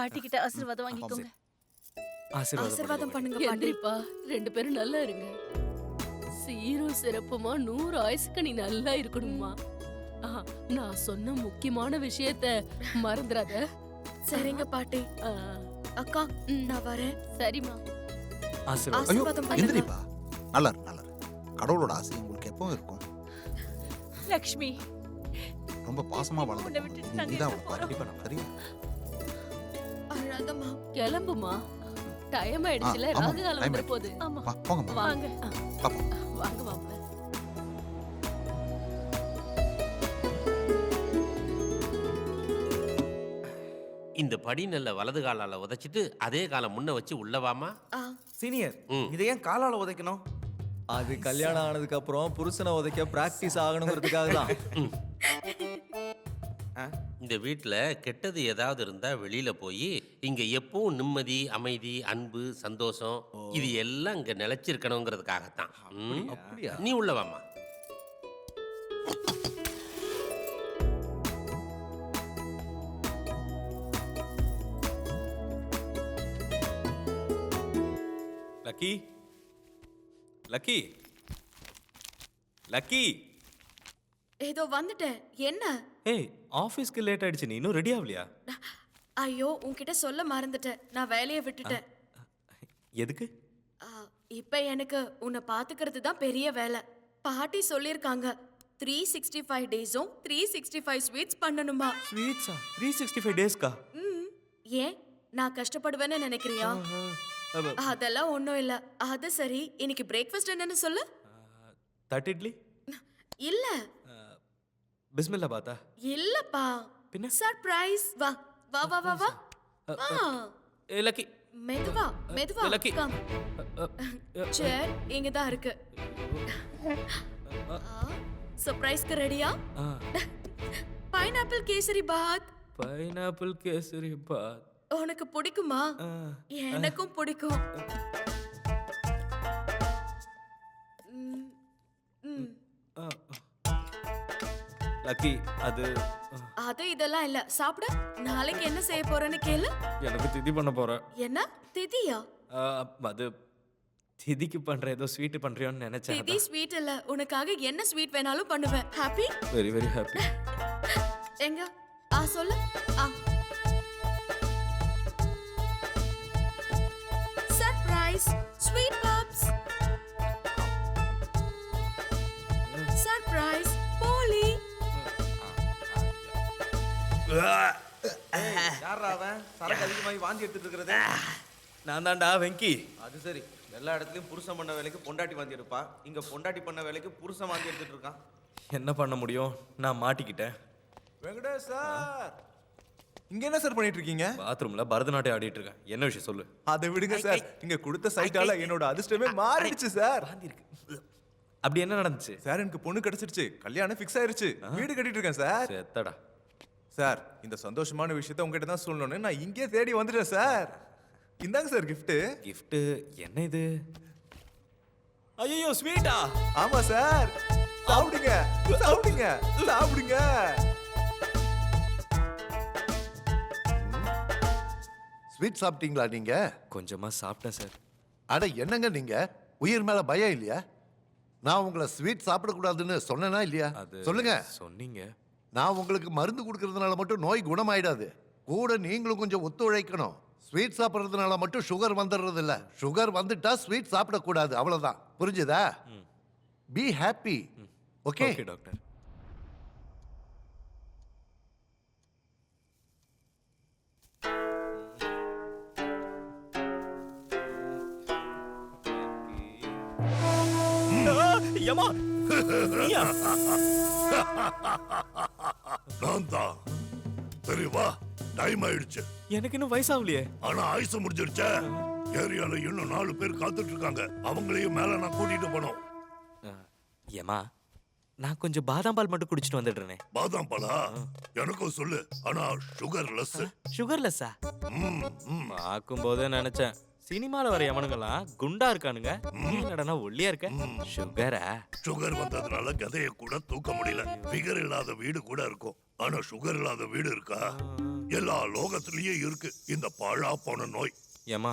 பாட்டி கிட்ட ஆசீர்வாதம் வாங்கிக்கோங்க. ஆசீர்வாதம் பண்ணுங்க எந்திரிப்பா ரெண்டு பேரும் நல்லா இருங்க. சீரும் சிறப்புமா நூறு ஆயுசுக்கு நீ நல்லா இருக்கணுமா நான் சொன்ன முக்கியமான விஷயத்த மறந்துடாத சரிங்க பாட்டி. அக்கா நான் வரேன். சரிம்மா. ஆசீர்வாதம். எந்திரிப்பா. நல்லா இருக்கு நல்லா கடவுளோட ஆசை உங்களுக்கு எப்பவும் இருக்கும். லக்ஷ்மி. ரொம்ப பாசமா வளர்ந்து உன்னை விட்டுட்டு நாங்க நீதான்? கண்டிப்பா சரியா அழாதம்மா கிளம்புமா? டைம் ஆயிடுச்சுல ஆமா, ராகு காலம் time வந்துட ஆயிடுச்சு. போகுது ஆமா. வா போங்கம்மா வாங்க. ஆ, வாங்க மாப்பிள்ள இந்த படி நல்ல வலது காலால உதைச்சிட்டு அதே காலம் முன்ன வச்சு உள்ளவாமா? ஆ. சீனியர் ம். இதை ஏன் காலால உதைக்கணும்? அது கல்யாணம் ஆனதுக்கு அப்புறம் புருஷனை உதைக்க பிராக்டிஸ் ஆகணுங்கிறதுக்காக தான் இந்த வீட்டில் கெட்டது ஏதாவது இருந்தா வெளியில போய் இங்க எப்பவும் நிம்மதி அமைதி அன்பு சந்தோஷம் இது எல்லாம் இங்க நிலைச்சிருக்கணுங்கிறதுக்காகத்தான். ம்? அப்படியா? நீ உள்ளவாமா லக்கி? லக்கி? லக்கி? ஏதோ வந்துட்டேன். என்ன? ஏய் ஆஃபீஸ்க்கு லேட் ஆயிடுச்சு நீ இன்னும் ரெடி ஆகலையா? ஐயோ உன்கிட்ட சொல்ல மறந்துட்டேன். நான் வேலையை விட்டுட்டேன். எதுக்கு? இப்ப எனக்கு உன்னை பாத்துக்கிறது தான் பெரிய வேலை. பாட்டி சொல்லியிருக்காங்க த்ரீ சிக்ஸ்டி ஃபைவ் டேஸும் த்ரீ சிக்ஸ்டி ஃபைவ் ஸ்வீட்ஸ் பண்ணணுமா? ஸ்வீட்ஸா த்ரீ சிக்ஸ்டி ஃபைவ் டேஸ்க்கா ம். ஏன்? நான் கஷ்டப்படுவேன்னு நினைக்கிறியா? அதெல்லாம் ஒன்றும் இல்லை. அது சரி. இன்னைக்கு பிரேக்ஃபாஸ்ட் என்னன்னு சொல்லு. தட்டு இட்லி? இல்ல. பிஸ்மில்லா பாத்தா? இல்லப்பா. பின்ன? சர்ப்ரைஸ் வா வா வா வா வா. வா லக்கி. மெதுவா மெதுவா Lucky. கம் சேர் இங்க தான் இருக்கு. சர்ப்ரைஸ்க்கு ரெடியா பைனாப்பிள் கேசரி பாத். பைனாப்பிள் கேசரி பாத். உனக்கு பிடிக்குமா? எனக்கும் பிடிக்கும். லக்கி அது அது இதெல்லாம் இல்ல. சாப்பிட. நாளைக்கு என்ன செய்ய போறேன்னு கேளு. எனக்கு திதி பண்ண போறேன் என்ன? திதியா? அது திதிக்கு பண்ற ஏதோ ஸ்வீட் பண்றியோன்னு நினைச்சேன் திதி ஸ்வீட் இல்ல. உனக்காக என்ன ஸ்வீட் வேணாலும் பண்ணுவேன். ஹாப்பி வெரி வெரி ஹாப்பி எங்க? ஆ சொல்லு. ஆ. யாரா அவன்? சரக்கு அதிகமாகி வாந்தி எடுத்துட்டு இருக்கிறது. நான் தான்டா வெங்கி. அது சரி. எல்லா இடத்துலயும் புருஷன் பண்ண வேலைக்கு பொண்டாட்டி வாந்தி எடுப்பா இங்க பொண்டாட்டி பண்ண வேலைக்கு புருஷன் வாந்தி எடுத்துட்டு இருக்கான். என்ன பண்ண முடியும்? நான் மாட்டிக்கிட்டேன். வெங்கடேஷ்! சார் இங்க என்ன சார் பண்ணிட்டு இருக்கீங்க? பாத்ரூம்ல பரதநாட்டியம் ஆடிட்டு இருக்கேன். என்ன விஷயம் சொல்லு? அதை விடுங்க சார். இங்க கொடுத்த சைட்டால என்னோட அதிர்ஷ்டமே மாறிடுச்சு சார். அப்படி என்ன நடந்துச்சு? சார் எனக்கு பொண்ணு கிடைச்சிருச்சு. கல்யாணம் ஃபிக்ஸ் ஆயிருச்சு. வீடு கட்டிட்டு இருக்கேன் சார். செத்தடா. சார் இந்த சந்தோஷமான விஷயத்த உங்ககிட்ட தான் சொல்லணும்னு நான் இங்கே தேடி வந்துட்டேன் சார். இந்தாங்க சார் gift. gift என்ன இது? ஐயோ ஸ்வீட்டா ஆமா சார். சாப்பிடுங்க சாப்பிடுங்க சாப்பிடுங்க. ஸ்வீட் சாப்பிட்டீங்களா நீங்க? கொஞ்சமா சாப்பிட்டேன் சார். அட என்னங்க நீங்க? உயிர் மேல பயம் இல்லையா? நான் உங்களை ஸ்வீட் சாப்பிடக்கூடாதுன்னு சொன்னேனா இல்லையா? அது சொல்லுங்க. சொன்னீங்க. நான் உங்களுக்கு மருந்து கொடுக்கறதுனால மட்டும் நோய் குணமாயிடாது. கூட நீங்களும் கொஞ்சம் ஒத்துழைக்கணும். ஸ்வீட் சாப்பிட்றதுனால மட்டும் சுகர் வந்துடுறது இல்ல சுகர் வந்துட்டா ஸ்வீட் சாப்பிடக்கூடாது. அவ்வளவுதான். புரிஞ்சுதா? Be happy okay okay doctor யமா. நீயா? நான் தான் சரி வா. டைம் ஆயிடுச்சு. எனக்கு இன்னும் வயசாகலையே. ஆனா ஆயுசு முடிஞ்சிருச்சே. ஏரியால இன்னும் நாலு பேர் காத்துட்டு இருக்காங்க அவங்களையும் மேல நான் கூட்டிட்டு போனோம். ஏமா நான் கொஞ்சம் பாதாம் பால் மட்டும் குடிச்சிட்டு வந்துடுறேனே. பாதாம் பழா எனக்கும் சொல்லு. ஆனா சுகர் லெஸ் சுகர்லெஸ்ஸா பார்க்கும் போதே நினைச்சேன். சினிமால வர எவனுங்களாம் குண்டா இருக்கானுங்க. நீ என்னடா ஒல்லியா இருக்க? சுகரா சுகர் வந்ததுனால கதைய கூட தூக்க முடியல. ஃபிகர் இல்லாத வீடு கூட இருக்கும். ஆனா சுகர் இல்லாத வீடு இருக்கா? எல்லா லோகத்திலயும் இருக்கு. இந்த பாழா போன நோய். ஏமா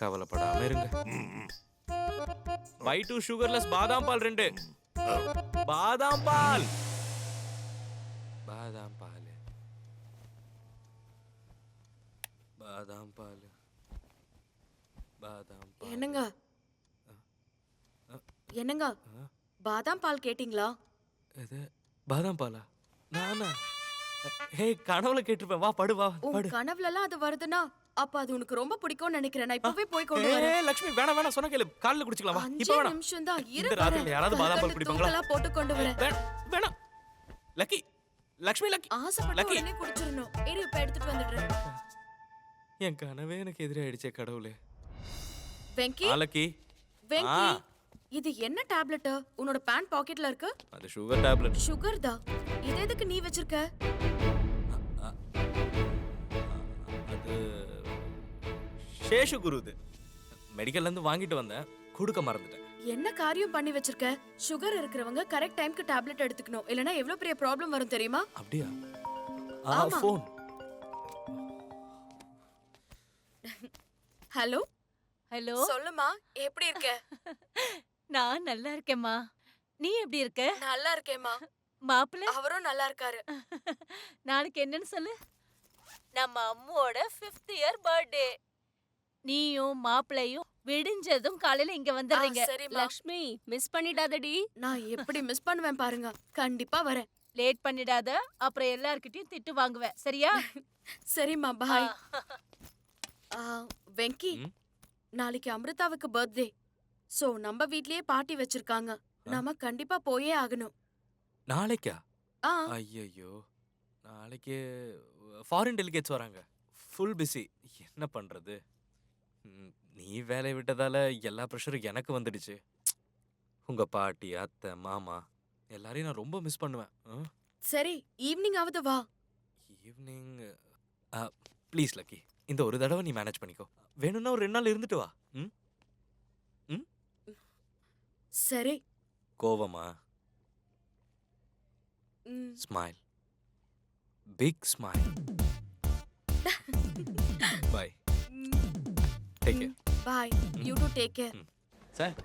கவலைப்படாம இருங்க. பை டூ சுகர்லெஸ் பாதாம் பால் ரெண்டு. பாதாம் பால். பாதாம் பால். பாதாம் பால். பாதாம் பால் என்னங்க? என்னங்க பாதாம் பால் கேட்டிங்களா? இது பாதாம் பாலா? நானா? ஹே கனவுல கேட்டிருப்பேன். வா படு வா உன் படு. கனவுலலாம் அது வருதுன்னா அப்ப அது உனக்கு ரொம்ப பிடிக்கும்னு நினைக்கிறேன். நான் இப்பவே போய் கொண்டு வரேன். லக்ஷ்மி வேணாம் வேணாம் சொன்ன கேளு. காலைல குடிச்சுக்கலாம். வா அஞ்சே இப்போ வேணாம் நிமிஷம் தான் இரு இந்த ராத்திரில யாராவது பாதாம் பால் குடிப்பாங்களா? தூக்கலா போட்டு கொண்டு வரேன். வேணாம் லக்கி லக்ஷ்மி லக்கி. ஆசைப்பட்ட லக்கி. உடனே குடிச்சிடணும். இரு இப்ப எடுத்துட்டு வந்துடுறேன். என் கனவே எனக்கு எதிராயிடுச்சே கடவுளே. வெங்கி? ஆ லக்கி வெங்கி ஆ. இது என்ன டேப்லெட் உன்னோட பேண்ட் பாக்கெட்ல இருக்கு. அது சுகர் டேப்லெட் சுகர் தான் இது எதுக்கு நீ வச்சிருக்க? அது சேஷு குரு இது மெடிக்கல்ல இருந்து வாங்கிட்டு வந்தேன். கொடுக்க மறந்துட்டேன். என்ன காரியம் பண்ணி வச்சிருக்க? சுகர் இருக்கிறவங்க கரெக்ட் டைம்க்கு டேப்லெட் எடுத்துக்கணும். இல்லனா எவ்வளவு பெரிய ப்ராப்ளம் வரும் தெரியுமா? அப்படியா? ஆ ஆமா. Phone hello? ஹலோ? சொல்லுமா எப்படி இருக்க? நான் நல்லா இருக்கேம்மா. நீ எப்படி இருக்க? நல்லா இருக்கேம்மா. மாப்பிள்ள? அவரும் நல்லா இருக்காரு. நாளைக்கு என்னன்னு சொல்லு. நம்ம அம்முவோட ஃபிஃப்த் இயர் பர்த்டே நீயும் மாப்பிள்ளையும் விடிஞ்சதும் காலையில இங்க வந்துடுறீங்க. லக்ஷ்மி மிஸ் பண்ணிடாதடி. நான் எப்படி மிஸ் பண்ணுவேன் பாருங்க. கண்டிப்பா வரேன். லேட் பண்ணிடாத அப்புறம் எல்லார்கிட்டயும் திட்டு வாங்குவேன். சரியா? சரிம்மா பாய் ஆ, வெங்கி? நாளைக்கு அமிர்தாவுக்கு பர்த்டே. சோ நம்ம வீட்லயே பார்ட்டி வச்சிருக்காங்க. நாம கண்டிப்பா போயே ஆகணும். நாளைக்கா? ஆ. ஐயையோ. நாளைக்கு ஃபாரின் டெலிகேட்ஸ் வராங்க. ஃபுல் பிஸி என்ன பண்றது? ம், நீ வேலையை விட்டதால எல்லா ப்ரெஷரும் எனக்கு வந்துடுச்சு. உங்க பாட்டி அத்தை மாமா எல்லாரையும் நான் ரொம்ப மிஸ் பண்ணுவேன். சரி ஈவினிங் ஆவது வா. ஈவினிங் ப்ளீஸ் லக்கி இந்த ஒரு தடவை நீ மேனேஜ் பண்ணிக்கோ. வேணும்னா ஒரு ரெண்டு நாள் இருந்துட்டு வா. ம்? சரி. கோவமா? ம், ஸ்மைல் பிக் ஸ்மைல் பை ம், take care bye you too take care sir